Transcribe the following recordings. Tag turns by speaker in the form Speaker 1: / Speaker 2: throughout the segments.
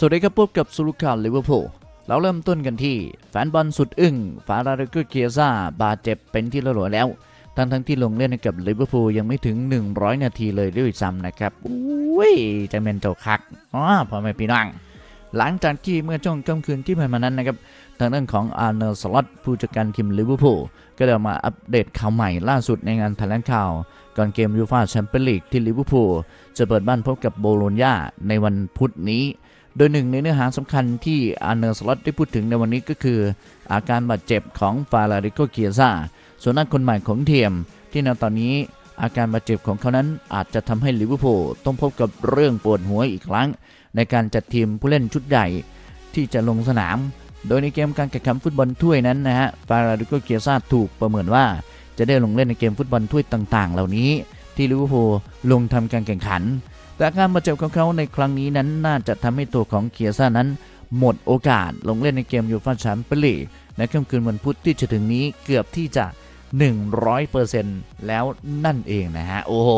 Speaker 1: สวัสดีครับพบกับสุลุข่าวลิเวอร์พูลเราเริ่มต้นกันที่แฟนบอลสุดอึ้งฟาราเดกเกียซาบาดเจ็บเป็นที่ระหลวแล้ว ทั้งทั้งที่ลงเล่นกับลิเวอร์พูลยังไม่ถึง 100 นาทีเลยด้วยซ้ำนะครับอุ้ยจะเป็นเจ้คักอ๋อพอไม่พี่น้องหลังจากที่เมื่อช่วงค่ำคืนที่ผ่านมานั้นนะครับทางด้านของอาร์เนอร์สล็อตผู้จัดการทีมลิเวอร์พูลก็ได้มาอัปเดตข่าวใหม่ล่าสุดในงานแถลงข่าว ก่อนเกมยูฟ่าแชมเปี้ยนลีกที่ลิเวอร์พูลจะเปิดบ้านพบกับโบโลญญาในวันพุธนี้ โดยหนึ่งในเนื้อหาสำคัญที่อาร์เนอร์สล็อตได้พูดถึงในวันนี้ก็คือ อาการบาดเจ็บของฟาลาริโกเกียซาส่วนนักคนใหม่ของทีมที่ในตอนนี้อาการบาดเจ็บของเขานั้นอาจจะทำให้ลิเวอร์พูลต้องพบกับเรื่องปวดหัวอีกครั้ง ในการจัดทีมผู้เล่นชุดใหญ่ที่จะลงสนาม โดยในเกมการแข่งขันฟุตบอลถ้วยนั้นนะฮะฟาราดิโกเกียซาถูกประเมินว่า จะได้ลงเล่นในเกมฟุตบอลถ้วยต่างๆ เหล่านี้ ที่ลิเวอร์พูลลงทำการแข่งขัน แต่การบาดเจ็บของเขาในครั้งนี้นั้นน่าจะทำให้ตัวของเกียซ่านั้น หมดโอกาสลงเล่นในเกมยูฟ่าแชมเปี้ยนลีกในค่ำคืนวันพุธที่จะถึงนี้เกือบที่จะ 100%แล้วนั่นเองนะฮะ โอ้โห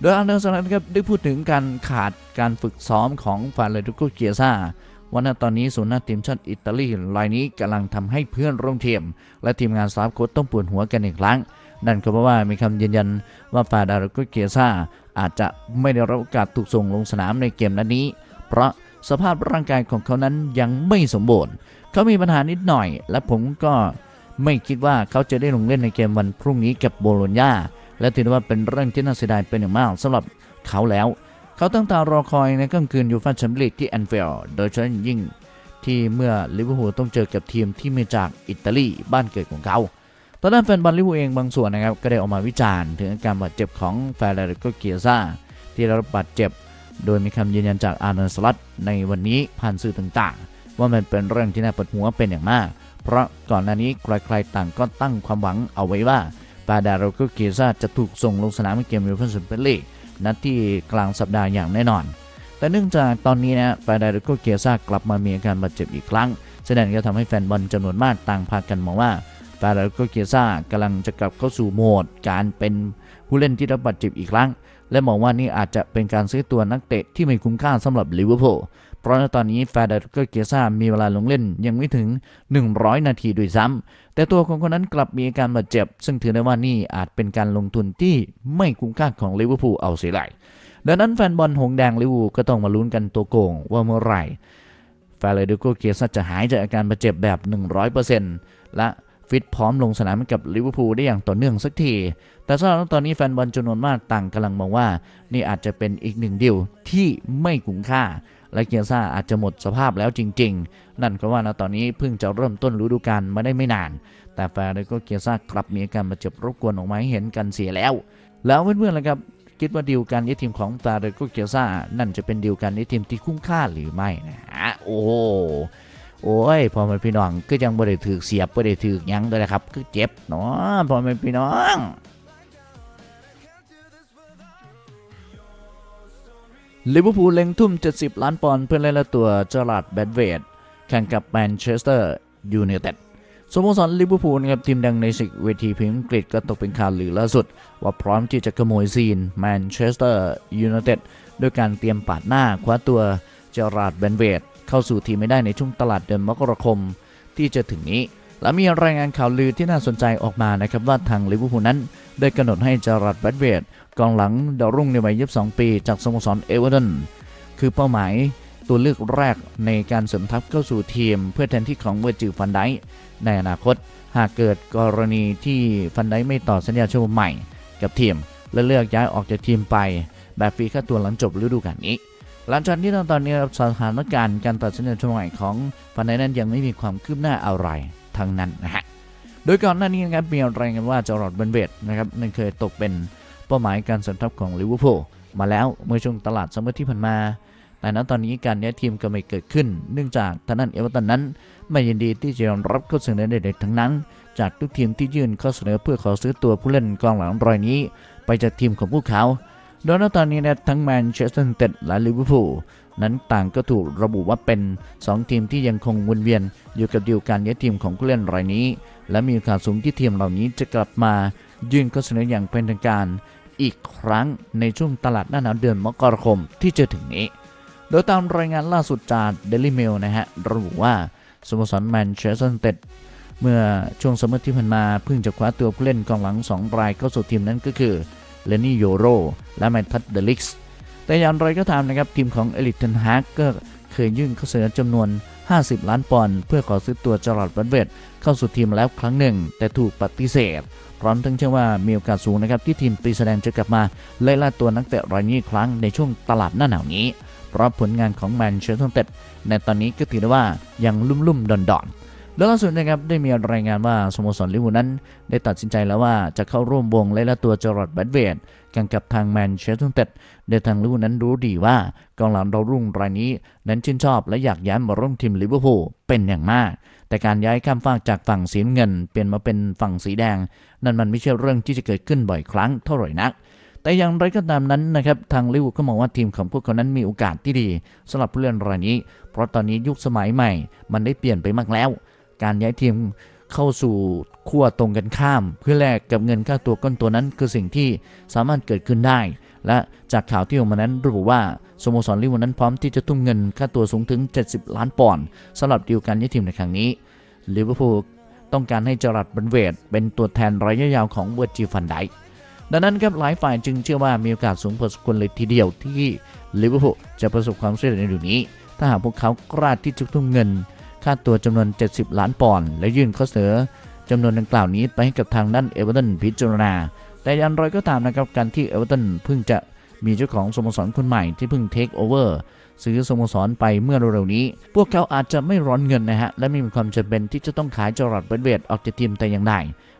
Speaker 1: โดยอันเดอร์สันครับได้พูดถึงการขาดการฝึกซ้อมของฟาเลตุโกเกียซ่าว่าณตอนนี้ศูนย์หน้าทีมชาติอิตาลีรายนี้กำลังทำให้เพื่อนร่วมทีมและทีมงานสตาฟโค้ชต้องปวดหัวกันอีกครั้ง นั่นก็เพราะว่ามีคำยืนยันว่าฟาดารุโกเกียซ่า อาจจะไม่ได้รับโอกาสถูกส่งลงสนามในเกมนัดนี้ เพราะสภาพร่างกายของเขานั้นยังไม่สมบูรณ์ เขามีปัญหานิดหน่อย และผมก็ไม่คิดว่าเขาจะได้ลงเล่นในเกมวันพรุ่งนี้กับโบโลญญาและถือว่าเป็นเรื่องที่น่าเสียดายเป็นอย่างมากสำหรับเขาแล้ว เขาตั้งตารอคอยในค่ำคืนยูฟ่าแชมเปี้ยนลีกที่แอนฟิลด์โดยเฉพาะยิ่งที่เมื่อลิเวอร์พูลต้องเจอกับทีมที่มาจากอิตาลีบ้านเกิดของเขา ตอนนั้นแฟนบอลลิเวอร์เองบางส่วนนะครับ ก็ได้ออกมาวิจารณ์ถึงอาการบาดเจ็บของแฟร์เรโกเกียซ่าที่ได้รับบาดเจ็บ โดยมีคำยืนยันจากอาร์เนสลัตในวันนี้ผ่านสื่อต่างๆ ว่ามันเป็นเรื่องที่น่าปวดหัวเป็นอย่างมาก เพราะก่อนหน้านี้ใครๆต่างก็ตั้งความหวังเอาไว้ว่าปาดาโรโกเกียซ่าจะถูกส่งลงสนามในเกมยูฟ่าแชมเปี้ยนลีกนัดที่กลางสัปดาห์อย่างแน่นอน แต่เนื่องจากตอนนี้นะปาดาโรโกเกียซ่ากลับมามีอาการบาดเจ็บอีกครั้งแสดงก็ทำให้แฟนบอลจำนวนมากต่างพากันมองว่า ปาดาโรโกเกียซ่ากำลังจะกลับเข้าสู่โหมด การเป็นผู้เล่นที่รับบาดเจ็บอีกครั้ง และมองว่านี่อาจจะเป็นการซื้อตัวนักเตะที่ไม่คุ้มค่าสำหรับลิเวอร์พูลเพราะในตอนนี้ฟาดาโกเกียซ่ามีเวลาลงเล่นยังไม่ถึง 100 นาทีด้วยซ้ำแต่ตัวของคนนั้นกลับมีอาการบาดเจ็บ ซึ่งถือได้ว่านี่อาจเป็นการลงทุนที่ไม่คุ้มค่าของลิเวอร์พูลเอาเสียไหลดังนั้นแฟนบอลหงแดงลิเวอร์พูลก็ต้องมาลุ้นกันตัวโกงว่าเมื่อไหร่ฟาเดโกเกียซ่าจะหายจากอาการบาดเจ็บแบบ 100%และ ฟิตพร้อมลงสนามกับลิเวอร์พูลได้อย่างต่อเนื่องสักที แต่สำหรับตอนนี้แฟนบอลจำนวนมากต่างกำลังมองว่า นี่อาจจะเป็นอีกหนึ่งดีลที่ไม่คุ้มค่า และเกียร์ซ่าอาจจะหมดสภาพแล้วจริง ๆ นั่นก็ว่านะตอนนี้เพิ่งจะเริ่มต้นฤดูกาลมาได้ไม่นาน แต่แฟนก็เกียร์ซ่ากลับมีอาการบาดเจ็บรบกวนออกมาให้เห็นกันเสียแล้ว แล้วเพื่อนๆล่ะครับคิดว่าดีลการย้ายทีมของฟาเดโกเกียร์ซ่านั่นจะเป็นดีลการย้ายทีมที่คุ้มค่าหรือไม่นะฮะโอ้ โอ้ยพอมันพี่น้องก็ยังบ่ได้ถือเสียบบ่ได้ถือยังเลยนะครับคือเจ็บเนาะพอมันพี่น้องลิเวอร์พูลเล็งทุ่ม 70 ล้านปอนด์เพื่อเล่นละตัวเจอราร์ดแบดเวดแข่งกับแมนเชสเตอร์ยูไนเต็ดสโมสรลิเวอร์พูลนะครับทีมดังในศึกเวทีพรีเมียร์อังกฤษก็ตกเป็นข่าวลือล่าสุด ว่าพร้อมที่จะขโมยซีนแมนเชสเตอร์ยูไนเต็ดด้วยการเตรียมปาดหน้าคว้าตัวเจอราร์ดแบดเวด เข้าสู่ทีมไม่ได้ในช่วงตลาดเดือนมกราคม ที่จะถึงนี้ และมีรายงานข่าวลือที่น่าสนใจออกมานะครับว่าทางลิเวอร์พูลนั้น ได้กำหนดให้จอราร์ดแบดเวดกองหลังดาวรุ่งในวัย 22 ปี จากสโมสรเอเวอร์ตันคือเป้าหมายตัวเลือกแรกในการเสริมทัพเข้าสู่ทีม เพื่อแทนที่ของเวอร์จิลฟันไดในอนาคต หากเกิดกรณีที่ฟันไดไม่ต่อสัญญาฉบับใหม่ กับทีมและเลือกย้ายออกจากทีมไป แบบฟรีค่าตัวหลังจบฤดูกาลนี้ หลังจากที่ตอนนี้สถานการณ์การตัดสัญญาฉบับใหม่ของฟันไดนั้นยังไม่มีความคืบหน้าอะไรทั้งนั้นนะฮะโดยก่อนหน้านี้นะครับมีรายงานว่าจอร์ดเบนเวดนะครับนั่นเคยตกเป็นเป้าหมายการสริมทัพของลิเวอร์พูลมาแล้วเมื่อช่วงตลาดซัมเมอร์ที่ผ่านมา แต่ณตอนนี้การย้ายทีมก็ไม่เกิดขึ้น เนื่องจากท่างด้นเอเวอร์ตันนั้น ไม่ยินดีที่จะยอมรับข้อเสนอใดๆทั้งนั้น จากทุกทีมที่ยื่นข้อเสนอเพื่อขอซื้อตัวผู้เล่นกองหลังรายนี้ ไปจากทีมของพวกเขา โดยณตอนนี้นะทั้งแมนเชสเตอร์ยูไนเต็ดและลิเวอร์พูลนั้นต่างก็ถูกระบุว่าเป็น 2 ทีมที่ยังคงวนเวียน อยู่กับดีลการย้ายทีมของผู้เล่นรายนี้ และมีโอกาสสูงที่ทีมเหล่านี้จะกลับมายื่นข้อเสนออย่างเป็นทางการ อีกครั้งในช่วงตลาดหน้าหนาวเดือนมกราคมที่จะถึงนี้ โดยตามรายงานล่าสุดจาก Daily Mail นะฮะระบุว่าสโมสรแมนเชสเตอร์ยูไนเต็ดเมื่อช่วงซัมมอร์ที่ผ่านมาเพิ่งจะคว้าตัวผู้เล่นกองหลัง 2 รายเข้าสู่ทีมนั้นก็คือ เลนี่โยโรและแมนทัตเดลิกส์แต่อย่างไรก็ตามนะครับ ทีมของเอลิทเทนฮากก็เคยยื่นข้อเสนอจำนวน 50 ล้านปอนด์เพื่อขอซื้อตัวจอร์ดบันเวตเข้าสู่ทีมแล้วครั้งหนึ่ง แต่ถูกปฏิเสธ พร้อมทั้งเชื่อว่ามีโอกาสสูงนะครับ ที่ทีมปีแสดงจะกลับมาไล่ล่าตัวนักเตะรายนี้ครั้งในช่วงตลาดหน้าหนาวนี้ เพราะผลงานของแมนเชสเตอร์ยูไนเต็ดในตอนนี้ก็ถือได้ว่ายังลุ่มๆดอนๆ และล่าสุดนะครับได้มีรายงานว่าสโมสรลิเวอร์พูลนั้นได้ตัดสินใจแล้วว่าจะเข้าร่วมวงไล่ล่าตัวจอร์ดแบดเวดกันกับทางแมนเชสเตอร์ยูไนเต็ดโดยทางลิเวอร์พูลนั้นรู้ดีว่ากองหลังดาวรุ่งรายนี้นั้นชื่นชอบและอยากย้ายมาร่วมทีมลิเวอร์พูลเป็นอย่างมาก แต่การย้ายข้ามฟากจากฝั่งสีเงิน เปลี่ยนมาเป็นฝั่งสีแดง นั่นมันไม่ใช่เรื่องที่จะเกิดขึ้นบ่อยครั้งเท่าไหร่นักแต่อย่างไรก็ตามนั้นนะครับทางลิเวอร์ก็มองว่าทีมของพวกเขานั้นมีโอกาสที่ดีสำหรับผู้เล่นรายนี้ เพราะตอนนี้ยุคสมัยใหม่ มันได้เปลี่ยนไปมากแล้ว การย้ายทีมเข้าสู่ขั้วตรงกันข้าม เพื่อแลกกับเงินค่าตัวก้นตัวนั้น คือสิ่งที่สามารถเกิดขึ้นได้ และจากข่าวที่ออกมานั้นระบุว่าสโมสรลิเวอร์พูลนั้นพร้อมที่จะทุ่มเงินค่าตัวสูงถึง 70 ล้านปอนด์สำหรับดีลการย้ายทีมในครั้งนี้ลิเวอร์พูลต้องการให้จอรัดบันเวดเป็นตัวแทนระยะยาวของเวอร์จิฟันไดดังนั้นครับหลายฝ่ายจึงเชื่อว่ามีโอกาสสูงพอสมควรเลยทีเดียวที่ลิเวอร์พูลจะประสบความสำเร็จในเดือนนี้ ถ้าหากพวกเขากล้าที่จะทุ่มเงิน ค่าตัวจำนวน 70 ล้านปอนด์และยื่นข้อเสนอจำนวนดังกล่าวนี้ไปให้กับทางด้านเอเวอร์ตันพิจารณา แต่อย่างไรก็ตามนะครับการที่เอเวอร์ตันเพิ่งจะมีเจ้าของสโมสรคนใหม่ที่เพิ่งเทคโอเวอร์ซื้อสโมสรไปเมื่อเร็วๆนี้ พวกเขาอาจจะไม่ร้อนเงินนะฮะ และไม่มีความจำเป็นที่จะต้องขายจอร์ดเบนเวดออกจากทีมแต่อย่างใด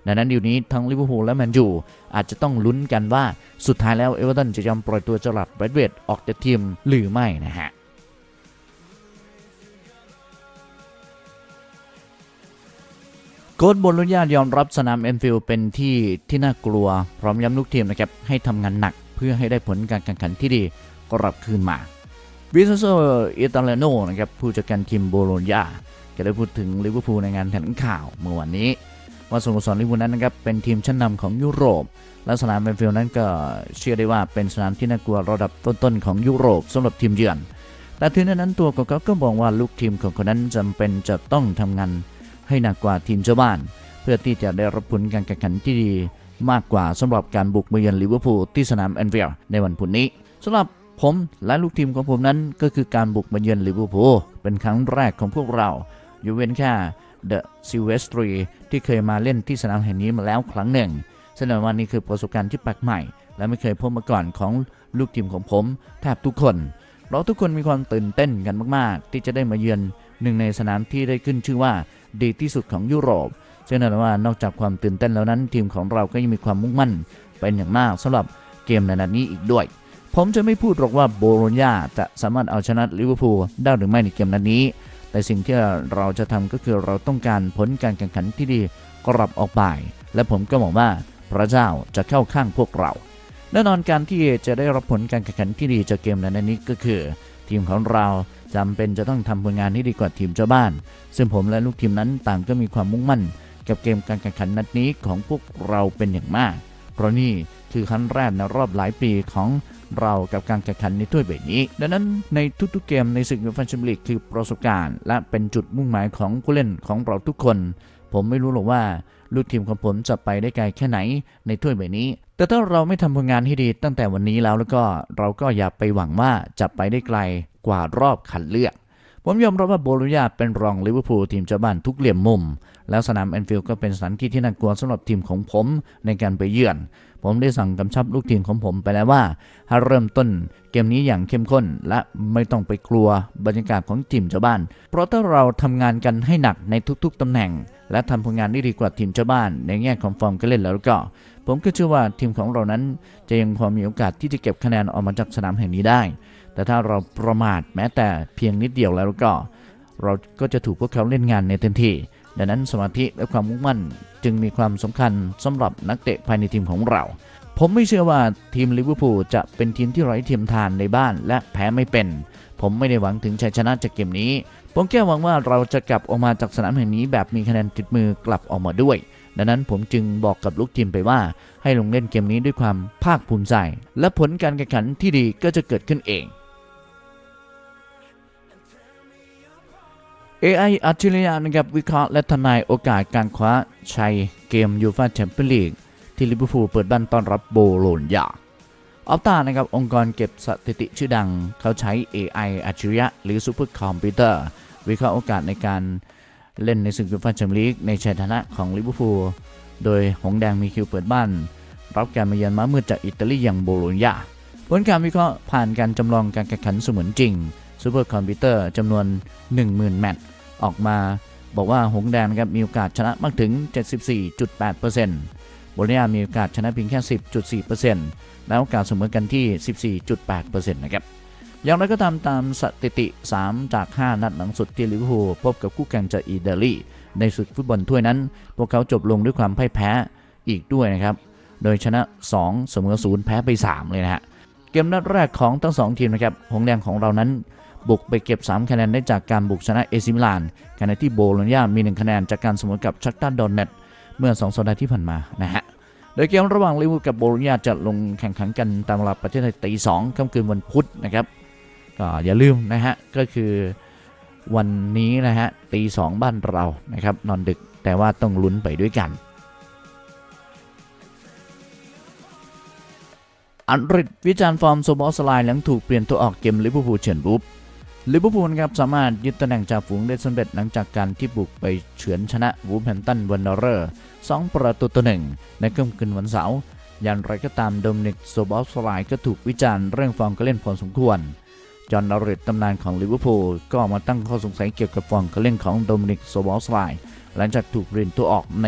Speaker 1: ดังนั้นเดี๋ยวนี้ทั้งลิเวอร์พูลและแมนยูอาจจะต้องลุ้นกันว่าสุดท้ายแล้วเอเวอร์ตันจะยอมปล่อยตัวจอร์ดเบรดเวดออกจากทีมหรือไม่นะฮะ โค้ชบนลุนญายอมรับสนามแอนฟิลเป็นที่ที่น่ากลัว พร้อมย้ำลูกทีมนะครับให้ทำงานหนักเพื่อให้ได้ผลการแข่งขันที่ดีกลับคืนมาวิสโซอิตาเลโนนะครับผู้จัดการทีมโบโลญญาก็ได้พูดถึงลิเวอร์พูลในงานแถลงข่าวเมื่อวันนี้ว่าสโมสรลิเวอร์พูลนั้นนะครับเป็นทีมชั้นนำของยุโรป และสนามแอนฟิลนั้นก็เชื่อได้ว่าเป็นสนามที่น่ากลัวระดับต้นๆของยุโรปสำหรับทีมเยือน แต่ถึงนั้นตัวของเขาก็บอกว่าลูกทีมของเขานั้นจำเป็นจะต้องทำงาน ให้หนักกว่าทีมเจ้าบ้าน เพื่อที่จะได้รับผลการแข่งขันที่ดีมากกว่าสำหรับการบุกมาเยือนลิเวอร์พูลที่สนามแอนฟิลด์ในวันพุธนี้สำหรับผมและลูกทีมของผมนั้นก็คือการบุกมาเยือนลิเวอร์พูลเป็นครั้งแรกของพวกเราอยู่เว้นแค่เดอะซิเวสตรีที่เคยมาเล่นที่สนามแห่งนี้มาแล้วครั้งหนึ่งแสดงว่านี่คือประสบการณ์ที่แปลกใหม่ และไม่เคยพบมาก่อนของลูกทีมของผมแทบทุกคน เราทุกคนมีความตื่นเต้นกันมาก ๆ ที่จะได้มาเยือนหนึ่งในสนามที่ได้ขึ้นชื่อว่า ดีที่สุดของยุโรป ซึ่งนั่นว่านอกจากความตื่นเต้นแล้วนั้น ทีมของเราก็ยังมีความมุ่งมั่น เป็นอย่างมากสำหรับเกมในนัดนี้อีกด้วย ผมจะไม่พูดหรอกว่าโบโลญญาจะสามารถเอาชนะลิเวอร์พูลได้หรือไม่ในเกมนัดนี้ แต่สิ่งที่เราจะทำก็คือเราต้องการผลการแข่งขันที่ดีกลับออกไป และผมก็บอกว่าพระเจ้าจะเข้าข้างพวกเราแน่นอนการที่จะได้รับผลการแข่งขันที่ดีจากเกมในนัดนี้ก็คือ ทีมของเรา จำเป็นจะต้องทำผลงานที่ดีกว่าทีมเจ้าบ้าน ซึ่งผมและลูกทีมนั้นต่างก็มีความมุ่งมั่น กับเกมการแข่งขันนัดนี้ของพวกเราเป็นอย่างมาก เพราะนี่คือครั้งแรกในรอบหลายปีของเรากับการแข่งขันในถ้วยใบนี้ ดังนั้นในทุกๆเกมในศึกยูฟ่าแชมเปี้ยนลีกคือประสบการณ์ และเป็นจุดมุ่งหมายของผู้เล่นของเราทุกคน ผมไม่รู้หรอกว่าลูกทีมของผมจะไปได้ไกลแค่ไหนในถ้วยใบนี้ แต่ถ้าเราไม่ทำผลงานที่ดีตั้งแต่วันนี้แล้วแล้วก็เราก็อย่าไปหวังว่าจะไปได้ไกลกว่ารอบคัดเลือก ผมยอมรับว่าโบลญญาเป็นรองลิเวอร์พูลทีมเจ้าบ้านทุกเหลี่ยมมุม แล้วสนามแอนฟิลด์ก็เป็นสถานที่ที่น่ากลัวสำหรับทีมของผมในการไปเยือน ผมได้สั่งกำชับลูกทีมของผมไปแล้วว่าให้เริ่มต้นเกมนี้อย่างเข้มข้น และไม่ต้องไปกลัวบรรยากาศของทีมเจ้าบ้าน เพราะถ้าเราทำงานกันให้หนักในทุกๆตำแหน่ง และทำผลงานได้ดีกว่าทีมเจ้าบ้าน ในแง่ของฟอร์มการเล่นแล้วก็ ผมก็เชื่อว่าทีมของเรานั้นจะยังพอมีโอกาสที่จะเก็บคะแนนออกมาจากสนามแห่งนี้ได้ แต่ถ้าเราประมาทแม้แต่เพียงนิดเดียวแล้วก็ เราก็จะถูกพวกเขาเล่นงานในเต็มที่ ดังนั้นสมาธิและความมุ่งมั่นจึงมีความสำคัญสำหรับนักเตะภายในทีมของเรา ผมไม่เชื่อว่าทีมลิเวอร์พูลจะเป็นทีมที่ไร้เทียมทานในบ้านและแพ้ไม่เป็น ผมไม่ได้หวังถึงชัยชนะจากเกมนี้ ผมแค่หวังว่าเราจะกลับออกมาจากสนามแห่งนี้แบบมีคะแนนติดมือกลับออกมาด้วยดังนั้นผมจึงบอกกับลูกทีมไปว่าให้ลงเล่นเกมนี้ด้วยความภาคภูมิใจ และผลการแข่งขันที่ดีก็จะเกิดขึ้นเอง AI อัจฉริยะนะครับวิเคราะห์และทนายโอกาสการคว้าชัยเกมยูฟ่าแชมเปี้ยนลีกที่ลิเวอร์พูลเปิดบ้านต้อนรับโบโลญญาออฟตานะครับองค์กรเก็บสถิติชื่อดัง เขาใช้ AI อัจฉริยะหรือซูเปอร์คอมพิวเตอร์วิเคราะห์โอกาสในการเล่นในศึกยูฟ่าแชมเปี้ยนลีกในชัยชนะของลิเวอร์พูลโดยหงแดงมีคิวเปิดบ้าน รับการมาเยือนม้ามืดจากอิตาลีอย่างโบโลญญาผลการวิเคราะห์ผ่านการจำลองการแข่งขันเสมือนจริง ซูเปอร์คอมพิวเตอร์จำนวน 10,000 แมตช์ออกมา บอกว่าหงแดงครับมีโอกาสชนะมากถึง 74.8%โบลิยามีโอกาสชนะเพียงแค่ 10.4%และโอกาสเสมอกันที่ 14.8%นะครับอย่างไรก็ตามตามสถิติ 3 จาก 5 นัดหลังสุดที่ลิเวอร์พูลพบกับคู่แข่งจากอิตาลีในศึกฟุตบอลถ้วยนั้น พวกเขาจบลงด้วยความพ่ายแพ้อีกด้วยนะครับ โดยชนะ 2 เสมอ 0 แพ้ไป 3 เลยนะฮะ เกมนัดแรกของทั้ง 2 ทีมนะครับ หงแดงของเรานั้น บุกไปเก็บ 3 คะแนนได้จากการบุกชนะเอซิมิลานขณะที่โบโลญญามี 1 คะแนนจากการเสมอกับชักตันดอนเนตเมื่อ 2 สัปดาห์ที่ผ่านมานะฮะโดยเกมระหว่างลิเวอร์พูลกับโบโลญญาจะลงแข่งขันกันตามเวลาประเทศไทยตีสองค่ำคืนวันพุธนะครับก็อย่าลืมนะฮะก็คือวันนี้นะฮะตีสองบ้านเรานะครับนอนดึกแต่ว่าต้องลุ้นไปด้วยกันอังกฤษวิจารณ์ฟอร์มโซบอสไลน์หลังถูกเปลี่ยนตัวออกเกมลิเวอร์พูลเฉินบุบ ลิเวอร์พูลครับสามารถยึดตำแหน่งจ่าฝูงได้สำเร็จหลังจากการที่บุกไปเฉือนชนะวูแฮมตันวันเดอร์สองประตูต่อหนึ่งในค่ำคืนวันเสาร์อย่างไรก็ตามโดมินิกโซบอสไลก็ถูกวิจารณ์เรื่องฟอร์มการเล่นพอสมควร จอห์นดอริตตำนานของลิเวอร์พูลก็ออกมาตั้งข้อสงสัยเกี่ยวกับฟอร์มการเล่นของโดมินิกโซบอสไลหลังจากถูกเปลี่ยนตัวออกใน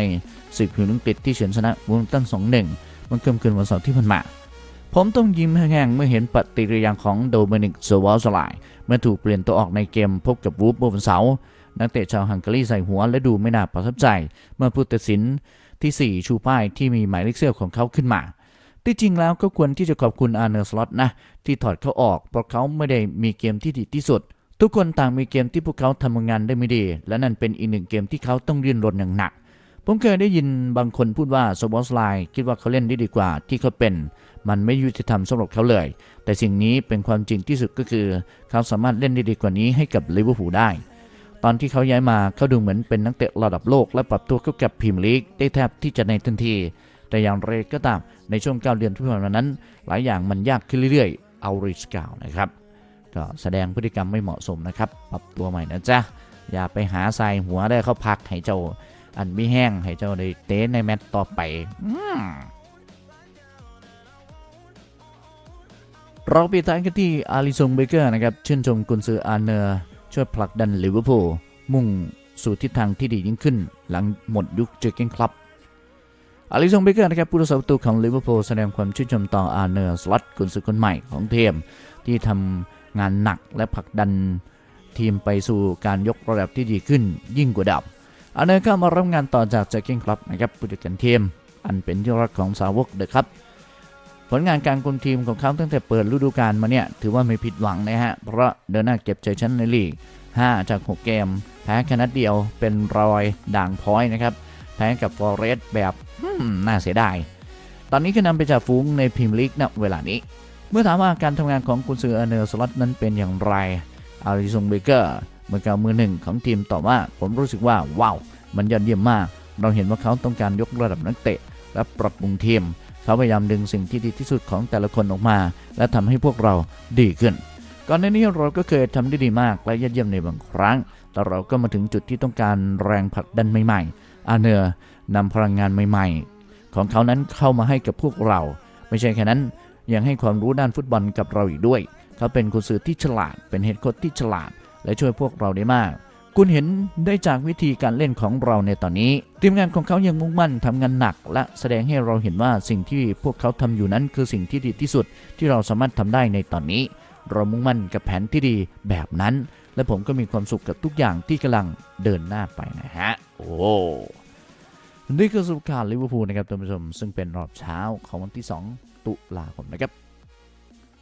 Speaker 1: ศึกพรีเมียร์ลีกอังกฤษที่เฉือนชนะวูแฮมตันสองหนึ่งมันค่ำคืนวันเสาร์ที่ผ่านมา ผมต้องยิ้มแห้งๆเมื่อเห็นปฏิกิริยาของโดมินิกโซวอลสไลเมื่อถูกเปลี่ยนตัวออกในเกมพบกับวูฟเมื่อวันเสานักเตะชาวฮังการีใส่หัวและดูไม่น่าประทับใจ เมื่อผู้ตัดสินทีสี่ 4 ชูป้ายที่มีหมายเลขเสื้อของเขาขึ้นมาที่จริงแล้วก็ควรที่จะขอบคุณอาร์เนอร์สล็อตนะ ที่ถอดเขาออก เพราะเขาไม่ได้มีเกมที่ดีที่สุด ทุกคนต่างมีเกมที่พวกเขาทำงานได้ไม่ดี และนั่นเป็นอีกหนึ่งเกมที่เขาต้องเรียนรนอย่างหนัก ผมเคยได้ยินบางคนพูดว่าโซบอสไลน์คิดว่าเขาเล่นได้ดีกว่าที่เขาเป็น มันไม่ยุติธรรมสำหรับเขาเลย แต่สิ่งนี้เป็นความจริงที่สุดก็คือ เขาสามารถเล่นได้ดีกว่านี้ให้กับลิเวอร์พูลได้ ตอนที่เขาย้ายมาเขาดูเหมือนเป็นนักเตะระดับโลกและปรับตัวเข้ากับพรีเมียร์ลีกได้แทบที่จะในทันที แต่อย่างไรก็ตามในช่วง9เดือนที่ผ่านมานั้น หลายอย่างมันยากขึ้นเรื่อยๆเอาริสกาวนะครับก็แสดงพฤติกรรมไม่เหมาะสมนะครับ ปรับตัวใหม่นะจ๊ะ อย่าไปหาใส่หัวได้เขาพักให้เจ้าอันไม่แห้งให้เจ้าได้เตะในแมตต์ต่อไป อื เราปิดท้ายกันที่อาริซงเบเกอร์นะครับชื่นชมกุนซืออาร์เนอร์ช่วยผลักดันลิเวอร์พูลมุ่งสู่ทิศทางที่ดียิ่งขึ้น หลังหมดยุคเจอเกนคลับอาริซงเบเกอร์นะครับผู้รักษาประตูของลิเวอร์พูลแสดงความชื่นชมต่ออาร์เนอร์สล็อตกุนซือคนใหม่ของทีมที่ทำงานหนักและผลักดันทีมไปสู่การยกระดับที่ดีขึ้นยิ่งกว่าเดับอาร์เนอร์เข้ามารับงานต่อจากเจอเกนคลับนะครับผู้จัดการทีมอันเป็นที่รักของสาวกเดอะครับ ผลงานการคุมทีมของเขาตั้งแต่เปิดฤดูกาลมาเนี่ย ถือว่าไม่ผิดหวังนะฮะ เพราะเดินหน้าเก็บชัยชนะในลีก 5 จาก 6 เกม แพ้แค่นัดเดียวเป็นรอยด่างพ้อยนะครับ แพ้กับฟอร์เรสต์แบบน่าเสียดาย ตอนนี้ก็นำไปจากฟูงในพรีเมียร์ลีกณเวลานี้ เมื่อถามว่าการทำงานของกุนซืออเนอร์สล็อตนั้นเป็นอย่างไรอาริซงเบเกอร์มือเก่ามือหนึ่งของทีมตอบว่าผมรู้สึกว่าว้าวมันยอดเยี่ยมมาก เราเห็นว่าเขาต้องการยกระดับนักเตะและปรับปรุงทีม เขาพยายามดึงสิ่งที่ดีที่สุดของแต่ละคนออกมา และทำให้พวกเราดีขึ้น ก่อนหน้านี้เราก็เคยทำได้ดีมากและยอดเยี่ยมในบางครั้ง แต่เราก็มาถึงจุดที่ต้องการแรงผลักดันใหม่ๆ อาเนอร์นำพลังงานใหม่ๆ ของเขานั้นเข้ามาให้กับพวกเรา ไม่ใช่แค่นั้น ยังให้ความรู้ด้านฟุตบอลกับเราอีกด้วย เขาเป็นกุนซือที่ฉลาด เป็นเฮดโค้ชที่ฉลาด และช่วยพวกเราได้มาก คุณเห็นได้จากวิธีการเล่นของเราในตอนนี้ ทีมงานของเขายังมุ่งมั่นทำงานหนัก และแสดงให้เราเห็นว่าสิ่งที่พวกเขาทำอยู่นั้นคือสิ่งที่ดีที่สุดที่เราสามารถทำได้ในตอนนี้ เรามุ่งมั่นกับแผนที่ดีแบบนั้น และผมก็มีความสุขกับทุกอย่างที่กำลังเดินหน้าไปนะฮะ โอ้นี่คือสุขการลิเวอร์พูลนะครับท่านผู้ชมซึ่งเป็นรอบเช้าของวันที่ 2 ตุลาคมนะครับ